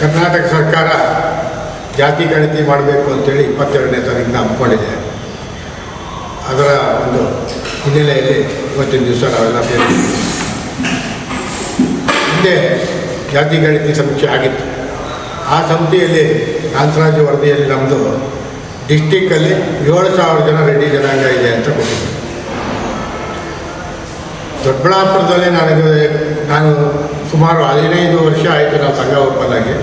ಕರ್ನಾಟಕ ಸರ್ಕಾರ ಜಾತಿ ಗಣತಿ ಮಾಡಬೇಕು ಅಂತೇಳಿ ಇಪ್ಪತ್ತೆರಡನೇ ತಾರೀಕಿನ ಹಮ್ಮಿಕೊಂಡಿದೆ. ಅದರ ಒಂದು ಹಿನ್ನೆಲೆಯಲ್ಲಿ ಇವತ್ತಿನ ದಿವಸ ನಾವೆಲ್ಲ ಸೇರಿ ಹಿಂದೆ ಜಾತಿ ಗಣತಿ ಸಮೀಕ್ಷೆ ಆಗಿತ್ತು. ಆ ಸಮಿತಿಯಲ್ಲಿ ಕಾಂತರಾಜು ವರದಿಯಲ್ಲಿ ನಮ್ಮದು ಡಿಸ್ಟಿಕ್ಕಲ್ಲಿ ಏಳು ಸಾವಿರ ಜನ ರೆಡ್ಡಿ ಜನಾಂಗ ಇದೆ ಅಂತ ಕೊಟ್ಟಿದ್ದೆ ದೊಡ್ಡಬಳ್ಳಾಪುರದಲ್ಲಿ ನನಗೆ, ನಾನು ಸುಮಾರು ಹದಿನೈದು ವರ್ಷ ಆಯಿತು ನಾವು ಸಂಘ ಆಗಿ.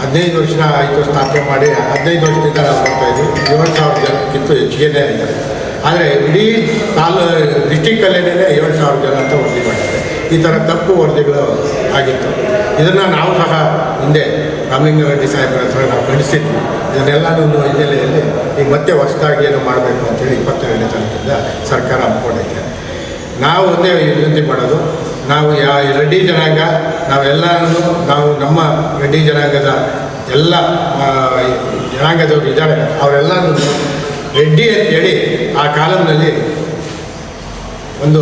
ಹದಿನೈದು ವರ್ಷ ಆಯಿತು ಸ್ಥಾಪನೆ ಮಾಡಿ, ಹದಿನೈದು ವರ್ಷದಿಂದ ನಾವು ಮಾಡ್ತಾ ಇದ್ವಿ. ಏಳು ಸಾವಿರ ಜನಕ್ಕಿಂತ ಹೆಚ್ಚಿಗೆ ಇದ್ದಾರೆ ಆದರೆ ಇಡೀ ತಾಲೂ ಡಿಸ್ಟಿಕ್ಕಲ್ಲೇನೇ ಏಳು ಸಾವಿರ ಜನ ಅಂತ ವರದಿ ಮಾಡಿದೆ ಈ ಥರ ತಪ್ಪು ವರದಿಗಳು ಆಗಿತ್ತು. ಇದನ್ನು ನಾವು ಸಹ ಹಿಂದೆ ರಾಮಲಿಂಗಾರೆಡ್ಡಿ ಸಾಹೇಬ್ರ ಹತ್ರ ನಾವು ಖಂಡಿಸಿದ್ವಿ. ಇದನ್ನೆಲ್ಲನೂ ಹಿನ್ನೆಲೆಯಲ್ಲಿ ಈಗ ಮತ್ತೆ ಹೊಸದಾಗಿ ಏನು ಮಾಡಬೇಕು ಅಂತೇಳಿ ಇಪ್ಪತ್ತೆರಡನೇ ತಾರೀಕಿಂದ ಸರ್ಕಾರ ಹಮ್ಮಿಕೊಂಡೈತೆ ನಾವು ಒಂದೇ ವಿನಂತಿ ಮಾಡೋದು ನಾವು ಯಾ ರೆಡ್ಡಿ ಜನಾಂಗ ನಾವೆಲ್ಲರೂ ನಾವು ನಮ್ಮ ರೆಡ್ಡಿ ಜನಾಂಗದ ಎಲ್ಲ ಜನಾಂಗದವರು ಇದ್ದಾರೆ. ಅವರೆಲ್ಲರೂ ರೆಡ್ಡಿ ಅಂತೇಳಿ ಆ ಕಾಲಂನಲ್ಲಿ ಒಂದು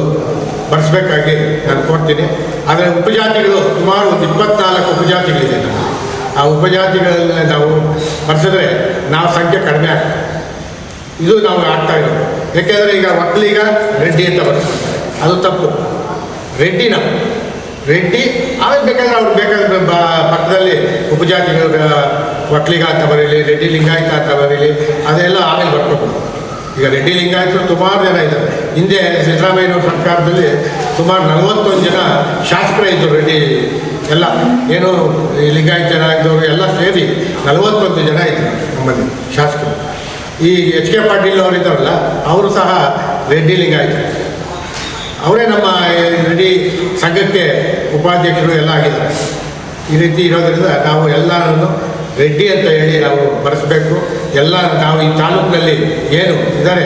ಬರೆಸ್ಬೇಕಾಗಿ ನಾನು ಕೊಡ್ತೀನಿ. ಆದರೆ ಉಪಜಾತಿಗಳು ಸುಮಾರು ಒಂದು ಇಪ್ಪತ್ನಾಲ್ಕು ಉಪಜಾತಿಗಳಿದೆ ಆ ಉಪಜಾತಿಗಳಲ್ಲಿ ನಾವು ಬರೆಸಿದ್ರೆ ನಾವು ಸಂಖ್ಯೆ ಕಡಿಮೆ ಆಗ್ತದೆ. ಇದು ನಾವು ಆಗ್ತಾ ಇರೋದು. ಯಾಕೆಂದರೆ ಈಗ ಒಕ್ಕಲಿಗ ರೆಡ್ಡಿ ಅಂತ ಬರ್ತಾರೆ ಅದು ತಪ್ಪು. ರೆಡ್ಡಿ ನಾವು ರೆಡ್ಡಿ, ಆಮೇಲೆ ಬೇಕಾದ್ರೆ ಅವ್ರು ಬೇಕಾದ್ರೆ ಪಕ್ಕದಲ್ಲಿ ಉಪಜಾತಿಗಳು ಒಟ್ಲಿಗ ಅಂತ ಬರೀಲಿ ರೆಡ್ಡಿ ಲಿಂಗಾಯತ ಅಂತ ಬರೀಲಿ ಅದೆಲ್ಲ ಆಮೇಲೆ ಬರ್ಕೊಬೋದು ಈಗ ರೆಡ್ಡಿ ಲಿಂಗಾಯತರು ಸುಮಾರು ಜನ ಇದ್ದಾರೆ. ಹಿಂದೆ ಸಿದ್ದರಾಮಯ್ಯ ಸರ್ಕಾರದಲ್ಲಿ ಸುಮಾರು ನಲವತ್ತೊಂದು ಜನ ಶಾಸಕರ ಇದ್ದರು ರೆಡ್ಡಿ ಎಲ್ಲ. ಏನು ಲಿಂಗಾಯತ ಜನ ಇದ್ದವರು ಎಲ್ಲ ಸೇರಿ ನಲವತ್ತೊಂದು ಜನ ಇದ್ದರು ನಮ್ಮಲ್ಲಿ ಶಾಸಕರು. ಈ ಎಚ್ ಕೆ ಪಾಟೀಲ್ ಅವರು ಇದ್ದಾರಲ್ಲ ಅವರು ಸಹ ರೆಡ್ಡಿ ಲಿಂಗಾಯತರು. ಅವರೇ ನಮ್ಮ ಇಡೀ ಸಂಘಕ್ಕೆ ಉಪಾಧ್ಯಕ್ಷರು ಎಲ್ಲ ಆಗಿದ್ದಾರೆ ಈ ರೀತಿ ಇರೋದ್ರಿಂದ ನಾವು ಎಲ್ಲರನ್ನು ರೆಡ್ಡಿ ಅಂತ ಹೇಳಿ ನಾವು ಬರೆಸಬೇಕು ಎಲ್ಲ ನಾವು ಈ ತಾಲೂಕಿನಲ್ಲಿ ಏನು ಇದ್ದಾರೆ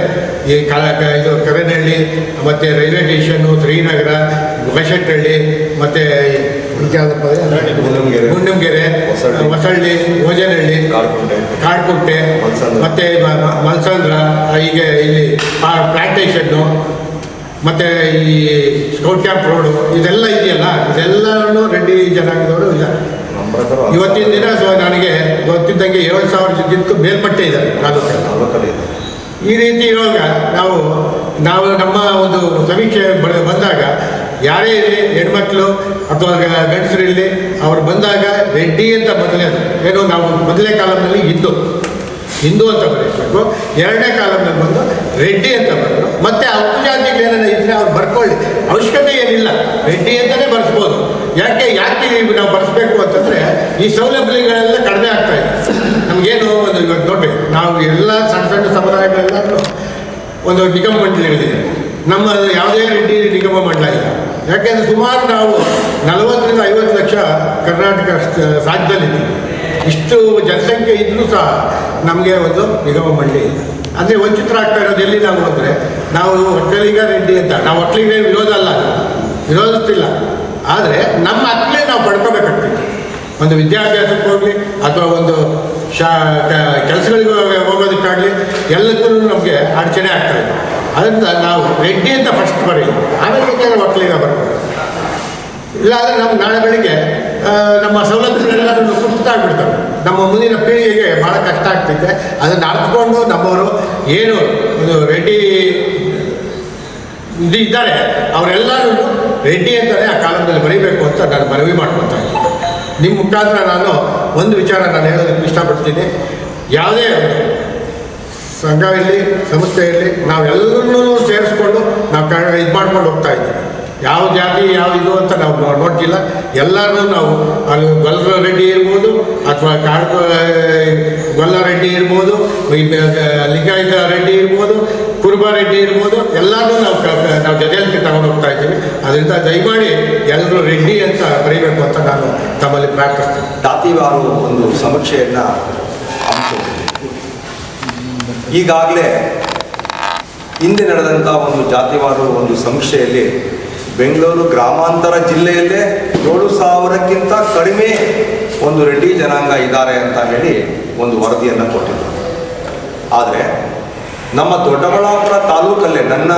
ಈ ಕ ಇದು ಕರೇನಹಳ್ಳಿ ಮತ್ತು ರೈಲ್ವೆ ಸ್ಟೇಷನ್ನು ಶ್ರೀನಗರ ಬಶೆಟ್ಟಹಳ್ಳಿ ಮತ್ತು ಗುಂಡಂಗೆರೆ. ಗುಂಡಂಗೆರೆ ಹೊಸಳ್ಳಿ. ಓಜನಹಳ್ಳಿ ಕಾಡ್ಕುಂಟೆ. ಮತ್ತೆ ಮಲ್ಸಂದ್ರ ಹೀಗೆ ಇಲ್ಲಿ ಪ್ಲಾಂಟೇಶನ್ನು ಮತ್ತೆ ಈ ಸ್ಕೌಟ್ ಕ್ಯಾಂಪ್ ರೋಡು ಇದೆಲ್ಲ ಇದೆಯಲ್ಲ? ಇದೆಲ್ಲನೂ ರೆಡ್ಡಿ ಜನಾಂಗದವರು ಇದ್ದಾರೆ. ಇವತ್ತಿನ ದಿನ ಸೊ ನನಗೆ ಗೊತ್ತಿದ್ದಂಗೆ ಏಳು ಮೇಲ್ಪಟ್ಟೆ ಇದ್ದಾರೆ ತಾಲೂಕಲ್ಲಿ. ತಾಲೂಕಲ್ಲಿ ಇದೆ. ಈ ರೀತಿ ಇರುವಾಗ ನಾವು ನಾವು ನಮ್ಮ ಒಂದು ಸಮೀಕ್ಷೆ ಬ- ಬಂದಾಗ ಯಾರೇ ಇರಲಿ ಹೆಣ್ಮಕ್ಳು ಅಥವಾ ಗಂಡಸರು ಇರಲಿ ಅವ್ರು ಬಂದಾಗ ರೆಡ್ಡಿ ಅಂತ ಮೊದಲೇ ಏನು ನಾವು ಮೊದಲನೇ ಕಾಲದಲ್ಲಿ ಹಿಂದೂ ಹಿಂದೂ ಅಂತ ಬರೀಬೇಕು. ಎರಡನೇ ಕಾಲಮ್ನಲ್ಲಿ ಬಂದು ರೆಡ್ಡಿ ಅಂತ ಬರೋದು ಮತ್ತೆ ಉಪಜಾತಿಗೆ ಏನಾರ ಇದ್ರೆ ಅವ್ರು ಬರ್ಕೊಳ್ಳಿ. ಅವಶ್ಯಕತೆ ಏನಿಲ್ಲ. ರೆಡ್ಡಿ ಅಂತಲೇ ಬರ್ಸ್ಬೋದು. ಯಾಕೆ ಯಾಕೆ ನೀವು ನಾವು ಬರ್ಸ್ಬೇಕು ಅಂತಂದರೆ ಈ ಸೌಲಭ್ಯಗಳೆಲ್ಲ ಕಡಿಮೆ ಆಗ್ತಾ ಇದೆ. ನಮಗೇನು ಒಂದು ಇವಾಗ ನೋಡಿ ನಾವು ಎಲ್ಲ ಸಣ್ಣ ಸಣ್ಣ ಸಮುದಾಯಗಳೆಲ್ಲ ಒಂದು ನಿಗಮ ಮಂಡಳಿಗಳಿದೆ. ನಮ್ಮ ಯಾವುದೇ ರೆಡ್ಡಿ ನಿಗಮ ಮಂಡಳ ಇಲ್ಲ. ಯಾಕೆಂದರೆ ಸುಮಾರು ನಾವು ನಲವತ್ತರಿಂದ ಐವತ್ತು ಲಕ್ಷ ಕರ್ನಾಟಕ ರಾಜ್ಯದಲ್ಲಿದ್ದೀವಿ ಇಷ್ಟು ಜನಸಂಖ್ಯೆ ಇದ್ದರೂ ಸಹ ನಮಗೆ ಒಂದು ನಿಗಮ ಮಂಡಳಿ ಇಲ್ಲ. ಅಂದರೆ ವಂಚಿತರಾಗ್ತಾ ಇರೋದು ಎಲ್ಲಿ ನಾವು ಅಂದರೆ ನಾವು ಒಕ್ಕಲಿಗ ರೆಡ್ಡಿ ಅಂತ, ನಾವು ಒಕ್ಕಲಿಗ ವಿರೋಧ ಅಲ್ಲ ವಿರೋಧಿಸ್ತಿಲ್ಲ. ಆದರೆ ನಮ್ಮ ಹಕ್ಕಲೇ ನಾವು ಪಡ್ಕೋಬೇಕಾಗ್ತೈತಿ ಒಂದು ವಿದ್ಯಾಭ್ಯಾಸಕ್ಕೆ ಹೋಗಲಿ, ಅಥವಾ ಒಂದು ಶಾ ಕೆಲಸಗಳಿಗೆ ಹೋಗೋದಕ್ಕಾಗಲಿ ಎಲ್ಲದೂ ನಮಗೆ ಅಡಚಣೆ ಆಗ್ತಾ ಇದೆ. ಅದರಿಂದ ನಾವು ರೆಡ್ಡಿ ಅಂತ ಫಸ್ಟ್ ಬರೀ. ಆಮೇಲೆ ಒಕ್ಕಲಿಗ ಬರ್ಬೋದು ಇಲ್ಲಾಂದರೆ ನಮ್ಮ ನಾಳೆ ಬೆಳಿಗ್ಗೆ ನಮ್ಮ ಸವಲತ್ತುಗಳೆಲ್ಲ ಕುಸಿತಾಗ್ಬಿಡ್ತವೆ ನಮ್ಮ ಮುಂದಿನ ಪೀಳಿಗೆಗೆ ಭಾಳ ಕಷ್ಟ ಆಗ್ತೈತೆ. ಅದನ್ನು ಅರ್ಥಕೊಂಡು ನಮ್ಮವರು ಏನು ಒಂದು ರೆಡ್ಡಿ ಇದು ಇದ್ದಾರೆ. ಅವರೆಲ್ಲರೂ ರೆಡ್ಡಿ ಅಂತಲೇ ಆ ಕಾಲದಲ್ಲಿ ಬರೀಬೇಕು ಅಂತ ನಾನು ಮನವಿ ಮಾಡ್ಕೊತಾ ಇದ್ದೀನಿ. ನಿಮ್ಮ ಮುಖಾಂತರ ನಾನು ಒಂದು ವಿಚಾರ ನಾನು ಹೇಳೋದಕ್ಕೆ ಇಷ್ಟಪಡ್ತೀನಿ. ಯಾವುದೇ ಸಂಘ ಇರಲಿ, ಸಂಸ್ಥೆ ಇರಲಿ ನಾವೆಲ್ಲರೂ ಸೇರಿಸ್ಕೊಂಡು ನಾವು ಇದು ಮಾಡ್ಕೊಂಡು ಹೋಗ್ತಾ ಇದ್ದೀವಿ. ಯಾವ ಜಾತಿ, ಯಾವ ಇದು ಅಂತ ನಾವು ನೋಡ್ತಿಲ್ಲ. ಎಲ್ಲರೂ ನಾವು ಅಲ್ಲಿ ಗೊಲ್ಲರ ರೆಡ್ಡಿ ಇರ್ಬೋದು ಅಥವಾ ಕಾರ್ ಗೊಲ್ಲ ರೆಡ್ಡಿ ಇರ್ಬೋದು ಲಿಂಗಾಯತ ರೆಡ್ಡಿ ಇರ್ಬೋದು, ಕುರುಬ ರೆಡ್ಡಿ ಇರ್ಬೋದು ಎಲ್ಲರೂ ನಾವು ನಾವು ಜೊತೆಯಲ್ಲಿ ತಗೊಂಡು ಹೋಗ್ತಾ ಇದ್ದೀವಿ. ಅದರಿಂದ ದಯಮಾಡಿ ಎಲ್ಲರೂ ರೆಡ್ಡಿ ಅಂತ ಬರೀಬೇಕು ಅಂತ ನಾನು ತಮ್ಮಲ್ಲಿ ಪ್ರಾರ್ಥಿಸ್ತೇನೆ. ಜಾತಿವಾರು ಒಂದು ಸಮೀಕ್ಷೆಯನ್ನು ಈಗಾಗಲೇ ಹಿಂದೆ ನಡೆದಂಥ ಒಂದು ಜಾತಿವಾರು ಒಂದು ಸಮೀಕ್ಷೆಯಲ್ಲಿ ಬೆಂಗಳೂರು ಗ್ರಾಮಾಂತರ ಜಿಲ್ಲೆಯಲ್ಲೇ ಏಳು ಸಾವಿರಕ್ಕಿಂತ ಕಡಿಮೆ ಒಂದು ರೆಡ್ಡಿ ಜನಾಂಗ ಇದ್ದಾರೆ ಅಂತ ಹೇಳಿ ಒಂದು ವರದಿಯನ್ನು ಕೊಟ್ಟಿದ್ದರು ಆದರೆ ನಮ್ಮ ದೊಡ್ಡಬಳ್ಳಾಪುರ ತಾಲೂಕಲ್ಲೇ ನನ್ನ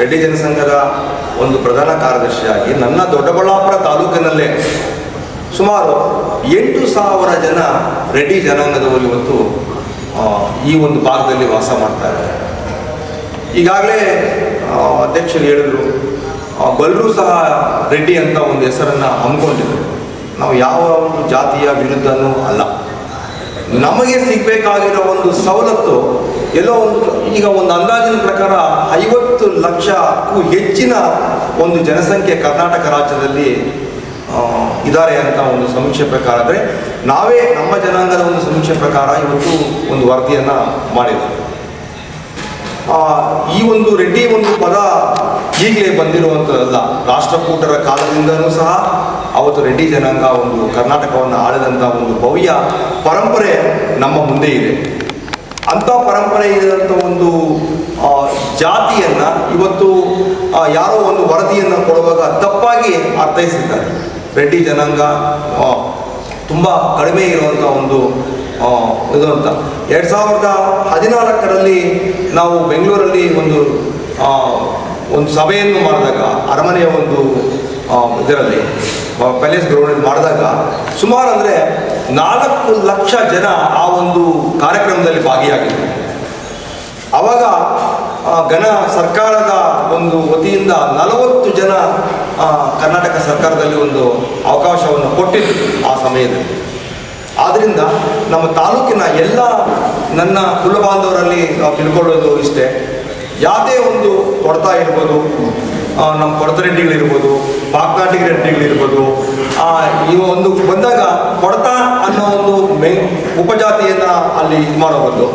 ರೆಡ್ಡಿ ಜನಸಂಘದ ಒಂದು ಪ್ರಧಾನ ಕಾರ್ಯದರ್ಶಿಯಾಗಿ ನನ್ನ ದೊಡ್ಡಬಳ್ಳಾಪುರ ತಾಲೂಕಿನಲ್ಲೇ ಸುಮಾರು ಎಂಟು ಸಾವಿರ ಜನ ರೆಡ್ಡಿ ಜನಾಂಗದವರು ಇವತ್ತು ಈ ಒಂದು ಭಾಗದಲ್ಲಿ ವಾಸ ಮಾಡ್ತಾ ಈಗಾಗಲೇ ಅಧ್ಯಕ್ಷರು ಹೇಳಿದರು ಬಲ್ಲರೂ ಸಹ ರೆಡ್ಡಿ ಅಂತ ಒಂದು ಹೆಸರನ್ನು ಹಮ್ಮಿಕೊಂಡಿದ್ರು. ನಾವು ಯಾವ ಒಂದು ಜಾತಿಯ ವಿರುದ್ಧನೂ ಅಲ್ಲ. ನಮಗೆ ಸಿಗಬೇಕಾಗಿರೋ ಒಂದು ಸವಲತ್ತು, ಎಲ್ಲೋ ಒಂದು ಈಗ ಒಂದು ಅಂದಾಜಿನ ಪ್ರಕಾರ ಐವತ್ತು ಲಕ್ಷಕ್ಕೂ ಹೆಚ್ಚಿನ ಒಂದು ಜನಸಂಖ್ಯೆ ಕರ್ನಾಟಕ ರಾಜ್ಯದಲ್ಲಿ ಇದ್ದಾರೆ ಅಂತ ಒಂದು ಸಮೀಕ್ಷೆ ಪ್ರಕಾರ. ಅಂದರೆ ನಾವೇ ನಮ್ಮ ಜನಾಂಗದ ಒಂದು ಸಮೀಕ್ಷೆ ಪ್ರಕಾರ ಇವತ್ತು ಒಂದು ವರದಿಯನ್ನು ಮಾಡಿದ್ದಾರೆ ಈ ಒಂದು ರೆಡ್ಡಿ ಒಂದು ಪದ ಈಗಲೇ ಬಂದಿರುವಂಥದ್ದಲ್ಲ ರಾಷ್ಟ್ರಕೂಟರ ಕಾಲದಿಂದಲೂ ಸಹ ಅವತ್ತು ರೆಡ್ಡಿ ಜನಾಂಗ ಒಂದು ಕರ್ನಾಟಕವನ್ನು ಆಳಿದಂಥ ಒಂದು ಭವ್ಯ ಪರಂಪರೆ ನಮ್ಮ ಮುಂದೆ ಇದೆ. ಅಂಥ ಪರಂಪರೆ ಇರುವಂಥ ಒಂದು ಜಾತಿಯನ್ನು ಇವತ್ತು ಯಾರೋ ಒಂದು ವರದಿಯನ್ನು ಕೊಡುವಾಗ ತಪ್ಪಾಗಿ ಅರ್ಥೈಸಿದ್ದಾರೆ. ರೆಡ್ಡಿ ಜನಾಂಗ ತುಂಬ ಕಡಿಮೆ ಇರುವಂಥ ಒಂದು ಇದು ಅಂತ. ಎರಡು ಸಾವಿರದ ಹದಿನಾಲ್ಕರಲ್ಲಿ ನಾವು ಬೆಂಗಳೂರಲ್ಲಿ ಒಂದು ಒಂದು ಸಭೆಯನ್ನು ಮಾಡಿದಾಗ, ಅರಮನೆಯ ಒಂದು ಇದರಲ್ಲಿ ಪ್ಯಾಲೇಸ್ ಗ್ರೌಂಡಲ್ಲಿ ಮಾಡಿದಾಗ ಸುಮಾರು ಅಂದರೆ ನಾಲ್ಕು ಲಕ್ಷ ಜನ ಆ ಒಂದು ಕಾರ್ಯಕ್ರಮದಲ್ಲಿ ಭಾಗಿಯಾಗಿದ್ದರು ಆವಾಗ ಘನ ಸರ್ಕಾರದ ಒಂದು ವತಿಯಿಂದ ನಲವತ್ತು ಜನ ಕರ್ನಾಟಕ ಸರ್ಕಾರದಲ್ಲಿ ಒಂದು ಅವಕಾಶವನ್ನು ಕೊಟ್ಟಿದ್ರು ಆ ಸಮಯದಲ್ಲಿ. ಆದ್ದರಿಂದ ನಮ್ಮ ತಾಲೂಕಿನ ಎಲ್ಲ ನನ್ನ ಕುಲ ಬಾಂಧವರಲ್ಲಿ ತಿಳ್ಕೊಳ್ಳೋದು ಇಷ್ಟೇ. ಯಾವುದೇ ಒಂದು ಕೊಡ್ತಾ ಇರ್ಬೋದು ನಮ್ಮ ಕೊಡತ ರೆಡ್ಡಿಗಳಿರ್ಬೋದು ಪಾಕ್ನಾಟಿ ರೆಡ್ಡಿಗಳಿರ್ಬೋದು ಈ ಒಂದು ಬಂದಾಗ ಕೊಡತ ಅನ್ನೋ ಒಂದು ಮೇ ಉಪಜಾತಿಯನ್ನು ಅಲ್ಲಿ ಇದು ಮಾಡೋ ಬದಲು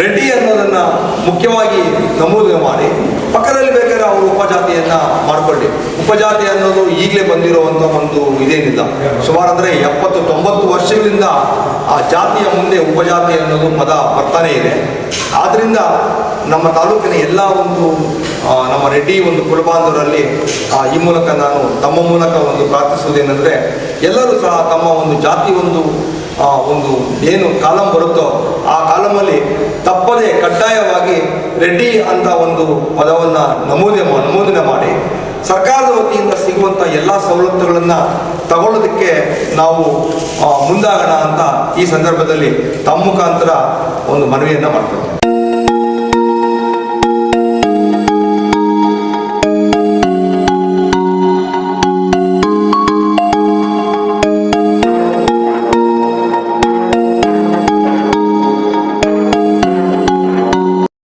ರೆಡ್ಡಿ ಅನ್ನೋದನ್ನು ಮುಖ್ಯವಾಗಿ ನಮೂದು ಮಾಡಿ, ಪಕ್ಕದಲ್ಲಿ ಬೇಕಾದ್ರೆ ಅವರು ಉಪಜಾತಿಯನ್ನು ಮಾಡಿಕೊಳ್ಳಿ. ಉಪಜಾತಿ ಅನ್ನೋದು ಈಗಲೇ ಬಂದಿರುವಂಥ ಒಂದು ಇದೇನಿಲ್ಲ. ಸುಮಾರು ಅಂದರೆ ಎಪ್ಪತ್ತು, ತೊಂಬತ್ತು ವರ್ಷಗಳಿಂದ ಆ ಜಾತಿಯ ಮುಂದೆ ಉಪಜಾತಿ ಅನ್ನೋದು ಪದ ಬರ್ತಾನೆ ಇದೆ. ಆದ್ದರಿಂದ ನಮ್ಮ ತಾಲೂಕಿನ ಎಲ್ಲ ಒಂದು ನಮ್ಮ ರೆಡ್ಡಿ ಒಂದು ಕುಲಬಾಂಧವರಲ್ಲಿ ಈ ಮೂಲಕ ನಾನು ತಮ್ಮ ಮೂಲಕ ಒಂದು ಪ್ರಾರ್ಥಿಸುವುದೇನೆಂದರೆ, ಎಲ್ಲರೂ ಸಹ ತಮ್ಮ ಒಂದು ಜಾತಿ ಒಂದು ಒಂದು ಏನು ಕಾಲಂ ಬರುತ್ತೋ, ಆ ಕಾಲಮಲ್ಲಿ ತಪ್ಪದೆ ಕಡ್ಡಾಯವಾಗಿ ರೆಡ್ಡಿ ಅಂತ ಒಂದು ಪದವನ್ನು ನಮೂನೆ ನಮೂದನೆ ಮಾಡಿ, ಸರ್ಕಾರದ ವತಿಯಿಂದ ಸಿಗುವಂಥ ಎಲ್ಲ ಸವಲತ್ತುಗಳನ್ನು ತಗೊಳ್ಳೋದಕ್ಕೆ ನಾವು ಮುಂದಾಗೋಣ ಅಂತ ಈ ಸಂದರ್ಭದಲ್ಲಿ ತಮ್ಮ ಮುಖಾಂತರ ಒಂದು ಮನವಿಯನ್ನು ಮಾಡ್ತೇವೆ.